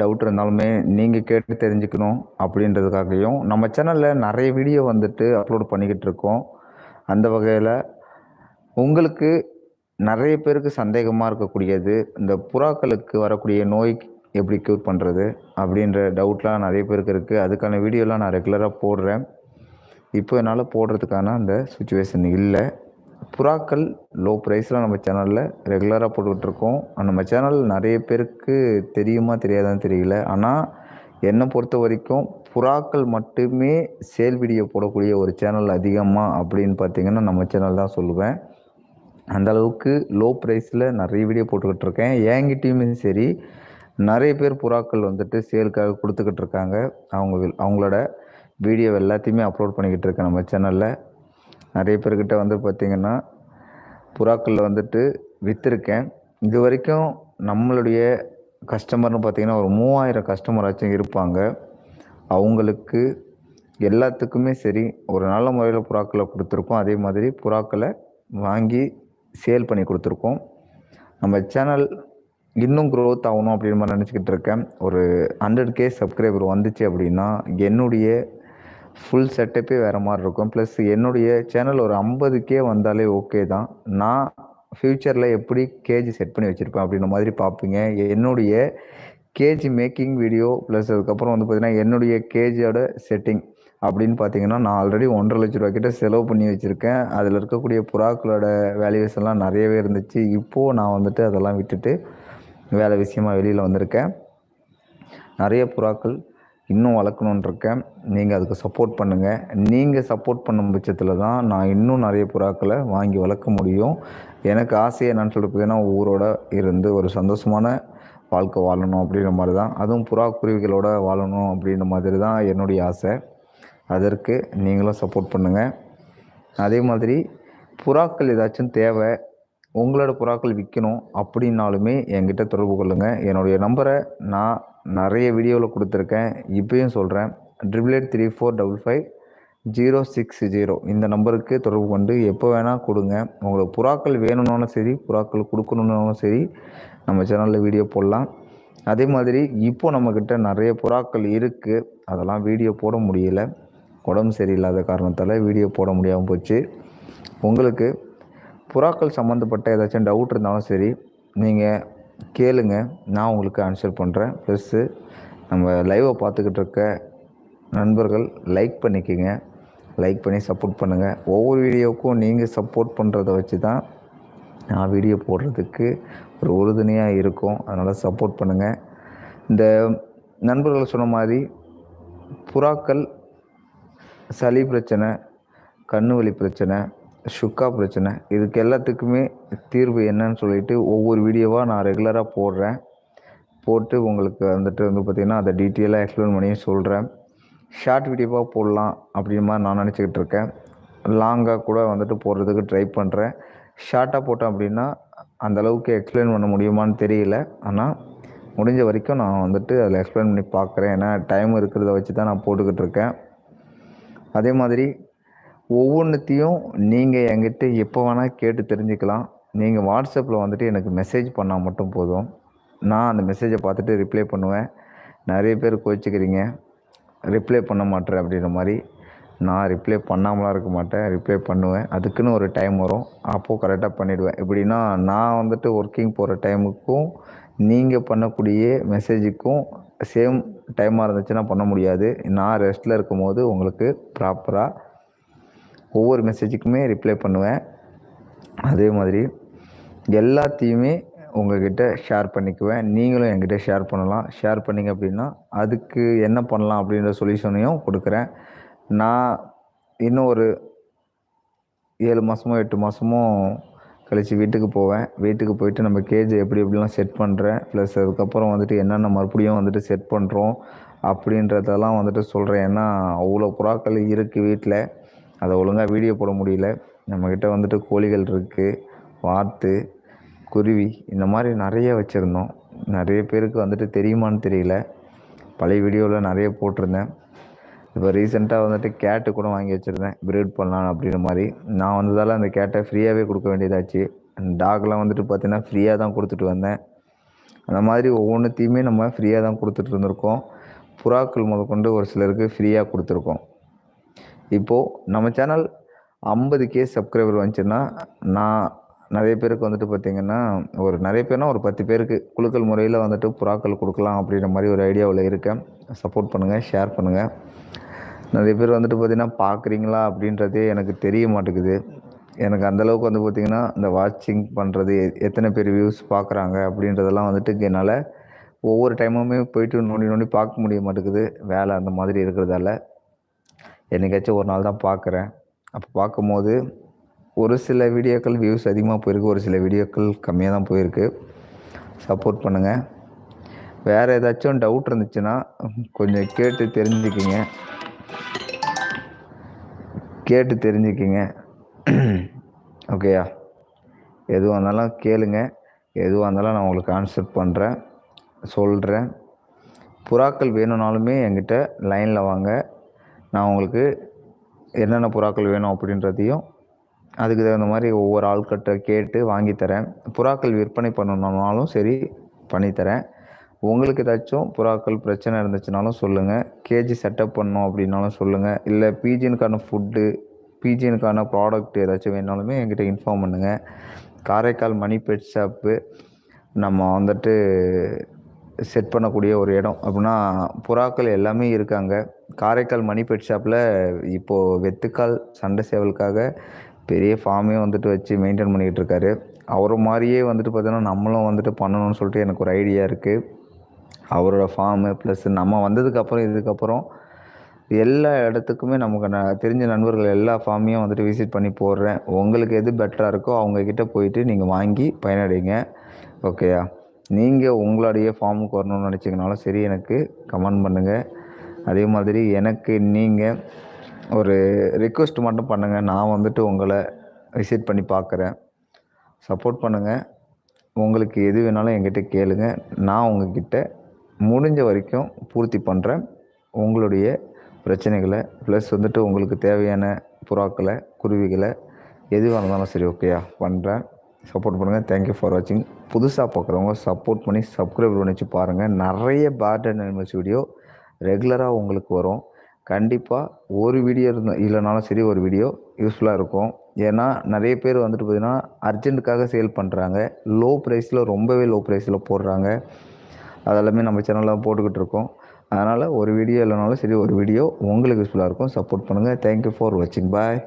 Doubt இருந்தாலுமே நீங்கள் கேட்டு தெரிஞ்சுக்கணும் அப்படின்றதுக்காகவும் நம்ம சேனலில் நிறைய வீடியோ வந்துட்டு அப்லோட் பண்ணிக்கிட்டு இருக்கோம். அந்த வகையில் உங்களுக்கு நிறைய பேருக்கு சந்தேகமாக இருக்கக்கூடியது இந்த புறாக்களுக்கு வரக்கூடிய நோய் எப்படி க்யூர் பண்ணுறது அப்படின்ற டவுட்லாம் நிறைய பேருக்கு இருக்குது அதுக்கான வீடியோலாம் நான் ரெகுலராக போடுறேன். இப்போ என்னால் போடுறதுக்கான அந்த சுச்சுவேஷன் இல்லை. புறாக்கள் லோ ப்ரைஸில் நம்ம சேனலில் ரெகுலராக போட்டுக்கிட்டுருக்கோம். நம்ம சேனல் நிறைய பேருக்கு தெரியுமா தெரியாதான்னு தெரியல. ஆனால் என்னை பொறுத்த வரைக்கும் புறாக்கள் மட்டுமே சேல் வீடியோ போடக்கூடிய ஒரு சேனல் அதிகமாக அப்படின்னு பார்த்தீங்கன்னா நம்ம சேனல் தான் சொல்லுவேன். அந்த அளவுக்கு லோ ப்ரைஸில் நிறைய வீடியோ போட்டுக்கிட்டு இருக்கேன் என்கிட்டயுமே சரி நிறைய பேர் புறாக்கள் வந்துட்டு சேலுக்காக கொடுத்துக்கிட்டு இருக்காங்க அவங்க அவங்களோட வீடியோ எல்லாத்தையுமே அப்லோட் பண்ணிக்கிட்டு இருக்கேன் நம்ம சேனலில் நிறைய பேர்கிட்ட வந்து பார்த்திங்கன்னா புறாக்களில் வந்துட்டு விற்றுருக்கேன் இது வரைக்கும் நம்மளுடைய கஸ்டமர்னு பார்த்திங்கன்னா ஒரு மூவாயிரம் கஸ்டமராச்சும் இருப்பாங்க. அவங்களுக்கு எல்லாத்துக்குமே சரி ஒரு நல்ல முறையில் புறாக்களை கொடுத்துருக்கோம். அதே மாதிரி புறாக்களை வாங்கி சேல் பண்ணி கொடுத்துருக்கோம். நம்ம சேனல் இன்னும் க்ரோத் ஆகணும் அப்படின்னு மாதிரி நினச்சிக்கிட்டு இருக்கேன். ஒரு ஹண்ட்ரட் கே சப்ஸ்கிரைபர் வந்துச்சு அப்படின்னா என்னுடைய ஃபுல் செட்டப்பே வேறு மாதிரி இருக்கும். ப்ளஸ் என்னுடைய சேனல் ஒரு ஐம்பதுக்கே வந்தாலே ஓகே தான். நான் ஃப்யூச்சரில் எப்படி கேஜி செட் பண்ணி வச்சுருப்பேன் அப்படின்ற மாதிரி பார்ப்பீங்க. என்னுடைய கேஜி மேக்கிங் வீடியோ ப்ளஸ் அதுக்கப்புறம் வந்து பார்த்திங்கன்னா என்னுடைய கேஜியோட செட்டிங் அப்படின்னு பார்த்தீங்கன்னா நான் ஆல்ரெடி ஒன்றரை லட்ச ரூபா கிட்ட செலவு பண்ணி வச்சுருக்கேன். அதில் இருக்கக்கூடிய புறாக்களோட வேல்யூவேஷன்லாம் நிறையவே இருந்துச்சு. இப்போது நான் வந்துட்டு அதெல்லாம் விட்டுட்டு வேலை விஷயமா வெளியில் வந்திருக்கேன். நிறைய புறாக்கள் இன்னும் வளர்க்கணுன்னு இருக்கேன் நீங்கள் அதுக்கு சப்போர்ட் பண்ணுங்கள் நீங்கள் சப்போர்ட் பண்ணும் பட்சத்தில் தான் நான் இன்னும் நிறைய புறாக்களை வாங்கி வளர்க்க முடியும். எனக்கு ஆசையை என்னன்னு சொல்லிட்டு பார்த்தீங்கன்னா ஊரோட இருந்து ஒரு சந்தோஷமான வாழ்க்கை வாழணும் அப்படின்ற மாதிரி தான். அதுவும் புறா குருவிகளோட வாழணும் அப்படின்ற மாதிரி தான் என்னுடைய ஆசை. அதற்கு நீங்களும் சப்போர்ட் பண்ணுங்கள் அதே மாதிரி புறாக்கள் ஏதாச்சும் தேவை உங்களோட புறாக்கள் விற்கணும் அப்படின்னாலுமே என்கிட்ட தொடர்பு கொள்ளுங்கள் என்னுடைய நம்பரை நான் நிறைய வீடியோவில் கொடுத்துருக்கேன். இப்பயும் சொல்கிறேன் triple eight three four double five zero six zero இந்த நம்பருக்கு தொடர்பு கொண்டு எப்போ வேணால் கொடுங்க. உங்களுக்கு புறாக்கள் வேணும்னாலும் சரி புறாக்கள் கொடுக்கணுன்னாலும் சரி நம்ம சேனலில் வீடியோ போடலாம். அதே மாதிரி இப்போ நம்மக்கிட்ட நிறைய புறாக்கள் இருக்குது அதெல்லாம் வீடியோ போட முடியல. உடம்பு சரியில்லாத காரணத்தால் வீடியோ போட முடியாமல் போச்சு. உங்களுக்கு புறாக்கள் சம்மந்தப்பட்ட ஏதாச்சும் டவுட் இருந்தாலும் சரி நீங்கள் கேளுங்க. நான் உங்களுக்கு ஆன்சர் பண்ணுறேன் ப்ளஸ்ஸு நம்ம லைவை பார்த்துக்கிட்டு இருக்க நண்பர்கள் லைக் பண்ணிக்கோங்க. லைக் பண்ணி சப்போர்ட் பண்ணுங்கள் ஒவ்வொரு வீடியோவுக்கும் நீங்கள் சப்போர்ட் பண்ணுறத வச்சு தான் நான் வீடியோ போடுறதுக்கு ஒரு உறுதுணையாக இருக்கும். அதனால் சப்போர்ட் பண்ணுங்கள் இந்த நண்பர்கள் சொன்ன மாதிரி புறாக்கள் சளி பிரச்சனை கண்ணு வலி பிரச்சனை சுக்கா பிரச்சனை. இதுக்கு எல்லாத்துக்குமே தீர்வு என்னன்னு சொல்லிட்டு ஒவ்வொரு வீடியோவாக நான் ரெகுலராக போடுறேன். போட்டு உங்களுக்கு வந்துட்டு வந்து பார்த்திங்கன்னா அதை டீட்டெயிலாக எக்ஸ்பிளைன் பண்ணி சொல்கிறேன் ஷார்ட் வீடியோவாக போடலாம் அப்படின் மாதிரி நான் நினச்சிக்கிட்டு இருக்கேன். லாங்காக கூட வந்துட்டு போடுறதுக்கு ட்ரை பண்ணுறேன் ஷார்ட்டாக போட்டேன் அப்படின்னா அந்த அளவுக்கு எக்ஸ்பிளைன் பண்ண முடியுமான்னு தெரியல. ஆனால் முடிஞ்ச வரைக்கும் நான் வந்துட்டு அதில் எக்ஸ்பிளைன் பண்ணி பார்க்குறேன் ஏன்னா டைம் இருக்கிறத வச்சு தான் நான் போட்டுக்கிட்டு இருக்கேன். அதே மாதிரி ஒவ்வொன்றுத்தையும் நீங்கள் என்கிட்ட எப்போ வேணால் கேட்டு தெரிஞ்சுக்கலாம். நீங்கள் வாட்ஸ்அப்பில் வந்துட்டு எனக்கு மெசேஜ் பண்ணால் மட்டும் போதும். நான் அந்த மெசேஜை பார்த்துட்டு ரிப்ளை பண்ணுவேன். நிறைய பேர் கோச்சிக்கிறீங்க. ரிப்ளை பண்ண மாட்டேன் அப்படின்ற மாதிரி. நான் ரிப்ளை பண்ணாமலாம் இருக்க மாட்டேன். ரிப்ளை பண்ணுவேன். அதுக்குன்னு ஒரு டைம் வரும். அப்போது கரெக்டாக பண்ணிவிடுவேன் எப்படின்னா நான் வந்துட்டு ஒர்க்கிங் போகிற டைமுக்கும் நீங்கள் பண்ணக்கூடிய மெசேஜுக்கும் சேம் டைமாக இருந்துச்சுன்னா பண்ண முடியாது. நான் ரெஸ்ட்டில் இருக்கும்போது உங்களுக்கு ப்ராப்பராக ஒவ்வொரு மெசேஜுக்குமே ரிப்ளை பண்ணுவேன். அதே மாதிரி எல்லாத்தையுமே உங்கள்கிட்ட ஷேர் பண்ணிக்குவேன். நீங்களும் என்கிட்ட ஷேர் பண்ணலாம். ஷேர் பண்ணிங்க அப்படின்னா அதுக்கு என்ன பண்ணலாம் அப்படின்ற சொல்யூஷனையும் கொடுக்குறேன். நான் இன்னும் ஒரு ஏழு மாதமோ எட்டு மாதமோ கழித்து வீட்டுக்கு போவேன். வீட்டுக்கு போயிட்டு நம்ம கேஜை எப்படி எப்படிலாம் செட் பண்ணுறேன் ப்ளஸ் அதுக்கப்புறம் வந்துட்டு என்னென்ன மறுபடியும் வந்துட்டு செட் பண்ணுறோம் அப்படின்றதெல்லாம் வந்துட்டு சொல்கிறேன் ஏன்னா அவ்வளோ புறாக்கள் இருக்குது வீட்டில் அதை ஒழுங்காக வீடியோ போட முடியல. நம்மக்கிட்ட வந்துட்டு கோழிகள் இருக்குது வாத்து குருவி இந்த மாதிரி நிறைய வச்சுருந்தோம். நிறைய பேருக்கு வந்துட்டு தெரியுமான்னு தெரியல. பழைய வீடியோவில் நிறைய போட்டிருந்தேன். இப்போ ரீசெண்டாக வந்துட்டு கேட்டு கூட வாங்கி வச்சுருந்தேன். ப்ரீட் பண்ணலாம் அப்படின்ற மாதிரி. நான் வந்ததால் அந்த கேட்டை ஃப்ரீயாகவே கொடுக்க வேண்டியதாச்சு. டாக்லாம் வந்துட்டு பார்த்தீங்கன்னா ஃப்ரீயாக தான் கொடுத்துட்டு வந்தேன். அந்த மாதிரி ஒவ்வொன்றுத்தையுமே நம்ம ஃப்ரீயாக தான் கொடுத்துட்டு இருந்திருக்கோம். புறாக்கள் முதற்கொண்டு ஒரு சிலருக்கு ஃப்ரீயாக கொடுத்துருக்கோம். இப்போது நம்ம சேனல் ஐம்பது கே சப்ஸ்கிரைபர் வந்துச்சுன்னா நான் நிறைய பேருக்கு வந்துட்டு பார்த்திங்கன்னா ஒரு நிறைய பேர்னா ஒரு பத்து பேருக்கு குழுக்கள் முறையில் வந்துட்டு புறாக்கள் கொடுக்கலாம் அப்படின்ற மாதிரி ஒரு ஐடியாவில் இருக்கேன். சப்போர்ட் பண்ணுங்கள் ஷேர் பண்ணுங்கள் நிறைய பேர் வந்துட்டு பார்த்திங்கன்னா பார்க்குறீங்களா? அப்படின்றதே எனக்கு தெரிய மாட்டேங்குது. எனக்கு அந்தளவுக்கு வந்து பார்த்திங்கன்னா இந்த வாட்சிங் பண்ணுறது எத்தனை பேர் வியூஸ் பார்க்குறாங்க அப்படின்றதெல்லாம் வந்துட்டு என்னால் ஒவ்வொரு டைமுமே போயிட்டு நோண்டி நோண்டி பார்க்க முடிய மாட்டேங்குது. வேலை அந்த மாதிரி இருக்கிறதால. என்னைக்காச்சும் ஒரு நாள் தான் பார்க்குறேன். அப்போ பார்க்கும்போது ஒரு சில வீடியோக்கள் வியூஸ் அதிகமாக போயிருக்கு. ஒரு சில வீடியோக்கள் கம்மியாக தான் போயிருக்கு. சப்போர்ட் பண்ணுங்கள் வேறு ஏதாச்சும் டவுட் இருந்துச்சுன்னா கொஞ்சம் கேட்டு தெரிஞ்சுக்கிங்க. கேட்டு தெரிஞ்சுக்கிங்க. ஓகேயா எதுவாக இருந்தாலும் கேளுங்க. எதுவாக இருந்தாலும் நான் உங்களுக்கு ஆன்சர் பண்ணுறேன் சொல்கிறேன் புறாக்கள் வேணும்னாலுமே என்கிட்ட லைனில் வாங்க. நான் உங்களுக்கு என்னென்ன புறாக்கள் வேணும் அப்படின்றதையும் அதுக்கு தகுந்த மாதிரி ஒவ்வொரு ஆள்கிட்ட கேட்டு வாங்கி தரேன். புறாக்கள் விற்பனை பண்ணணுன்னாலும் சரி பண்ணித்தரேன் உங்களுக்கு ஏதாச்சும் புறாக்கள் பிரச்சனை இருந்துச்சுனாலும் சொல்லுங்கள் கேஜி செட்டப் பண்ணோம் அப்படின்னாலும் சொல்லுங்கள் இல்லை பிஜினுக்கான ஃபுட்டு பிஜினுக்கான ப்ராடக்ட் ஏதாச்சும் வேணாலுமே என்கிட்ட இன்ஃபார்ம் பண்ணுங்கள் காரைக்கால் மணி பெட் ஷாப்பு நம்ம வந்துட்டு செட் பண்ணக்கூடிய ஒரு இடம் அப்படின்னா புறாக்கள் எல்லாமே இருக்காங்க. காரைக்கால் மணி பெட் ஷாப்பில் இப்போது வெத்துக்கால் சண்டை சேவலுக்காக பெரிய ஃபார்மே வந்துட்டு வச்சு மெயின்டைன் பண்ணிக்கிட்டு இருக்காரு. அவரை மாதிரியே வந்துட்டு பார்த்தீங்கன்னா நம்மளும் வந்துட்டு பண்ணணும்னு சொல்லிட்டு எனக்கு ஒரு ஐடியா இருக்குது அவரோட ஃபார்மு ப்ளஸ் நம்ம வந்ததுக்கப்புறம் இதுக்கப்புறம் எல்லா இடத்துக்குமே நமக்கு நான் தெரிஞ்ச நண்பர்கள் எல்லா ஃபார்மையும் வந்துட்டு விசிட் பண்ணி போடுறேன். உங்களுக்கு எது பெட்டராக இருக்கோ அவங்கக்கிட்ட போயிட்டு நீங்கள் வாங்கி பயனடைங்க. ஓகேயா நீங்கள் உங்களுடைய ஃபார்முக்கு வரணும்னு நினச்சிங்கனாலும் சரி எனக்கு கமெண்ட் பண்ணுங்கள் அதே மாதிரி எனக்கு நீங்கள் ஒரு ரிக்வெஸ்ட் மட்டும் பண்ணுங்கள் நான் வந்துட்டு உங்களை விசிட் பண்ணி பார்க்குறேன். சப்போர்ட் பண்ணுங்கள் உங்களுக்கு எது வேணாலும் என்கிட்ட கேளுங்க. நான் உங்ககிட்ட முடிஞ்ச வரைக்கும் பூர்த்தி பண்ணுறேன் உங்களுடைய பிரச்சனைகளை ப்ளஸ் வந்துட்டு உங்களுக்கு தேவையான புறாக்களை குருவிகளை எதுவாக இருந்தாலும் சரி ஓகேயா பண்ணுறேன் சப்போர்ட் பண்ணுங்கள் தேங்க்யூ ஃபார் வாட்சிங் புதுசாக பார்க்குறவங்க சப்போர்ட் பண்ணி சப்ஸ்கிரைப் பண்ணி வச்சு பாருங்கள் நிறைய பேர்ட் அண்ட் அனிமல்ஸ் வீடியோ ரெகுலராக உங்களுக்கு வரும். கண்டிப்பாக ஒரு வீடியோ இருந்தால் இல்லைனாலும் சரி ஒரு வீடியோ யூஸ்ஃபுல்லாக இருக்கும். ஏன்னா நிறைய பேர் வந்துட்டு பார்த்திங்கன்னா அர்ஜென்ட்டுக்காக சேல் பண்ணுறாங்க லோ ப்ரைஸில் ரொம்பவே லோ ப்ரைஸில் போடுறாங்க அதெல்லாமே நம்ம சேனலில் போட்டுக்கிட்டு இருக்கோம். அதனால் ஒரு வீடியோ இல்லைனாலும் சரி ஒரு வீடியோ உங்களுக்கு யூஸ்ஃபுல்லாக இருக்கும். சப்போர்ட் பண்ணுங்கள் தேங்க்யூ ஃபார் வாட்சிங் பாய்